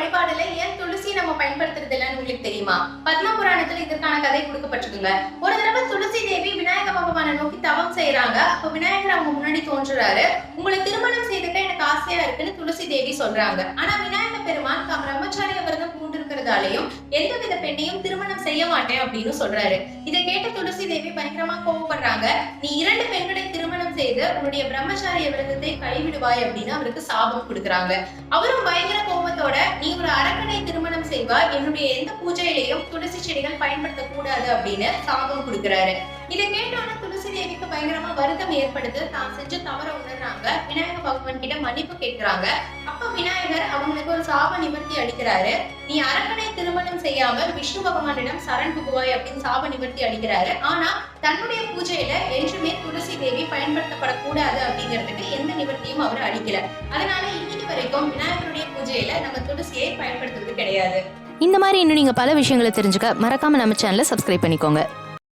வழிபாடுல ஏன் துளசி நம்ம பயன்படுத்துறது இல்லைன்னு உங்களுக்கு தெரியுமா? பத்ம புராணத்துல இதற்கான கதை கொடுக்கப்பட்டிருக்குங்க. ஒரு தடவை துளசி தேவி விநாயக பகவானை நோக்கி தவம் செய்யறாங்க அப்ப விநாயகர் அவங்க முன்னாடி தோன்றுறாரு. உங்களை திருமணம் செய்துக்க எனக்கு ஆசையா இருக்குன்னு துளசி தேவி சொல்றாங்க. ஆனா விநாயக பெருமான் தான் பிரம்மச்சாரிய விரதம் பூண்டிருக்கிறதாலையும் எந்தவித பெண்ணையும் திருமணம் செய்ய மாட்டேன் அப்படின்னு சொல்றாரு. இதை கேட்ட துளசி தேவி பயங்கரமா கோவப்படுறாங்க. நீ இரண்டு செய்து உன்னுடைய பிரம்மச்சாரிய விரதத்தை கைவிடுவாய் அப்படின்னு அவருக்கு சாபம் கொடுக்குறாங்க. அவரும் பயங்கர கோபத்தோட நீ ஒரு அரக்கனை திருமணம் செய்வாய் என்னுடைய எந்த பூஜையிலையும் துளசி செடிகள் பயன்படுத்த கூடாது அப்படின்னு சாபம் கொடுக்குறாரு. இதை கேட்டோன்னே துளசி தேவிக்கு பயங்கரமா வருத்தம் ஏற்படுது தான் செஞ்ச தவற உணர்றாங்க. விநாயக பகவான் கிட்ட மன்னிப்பு கேட்கிறாங்க. அப்ப விநாயகர் அவங்களுக்கு ஒரு சாப நிவர்த்தி அளிக்கிறாரு. நீ அரக்கனை திருமணம் செய்யாம விஷ்ணு பகவானிடம் சரண் புகுவாய் அப்படின்னு சாப நிவர்த்தி அளிக்கிறாரு. ஆனா தன்னுடைய பூஜையில என்றுமே துளசி தேவி பயன்படுத்தப்படக்கூடாது அப்படிங்கிறதுக்கு எந்த நிவர்த்தியும் அவர் அளிக்கல. அதனால இன்னைக்கு வரைக்கும் விநாயகருடைய பூஜையில நம்ம துளசியை பயன்படுத்துறது கிடையாது. இந்த மாதிரி இன்னும் நீங்க பல விஷயங்களை தெரிஞ்சுக்க மறக்காம நம்ம சேனலை சப்ஸ்கிரைப் பண்ணிக்கோங்க.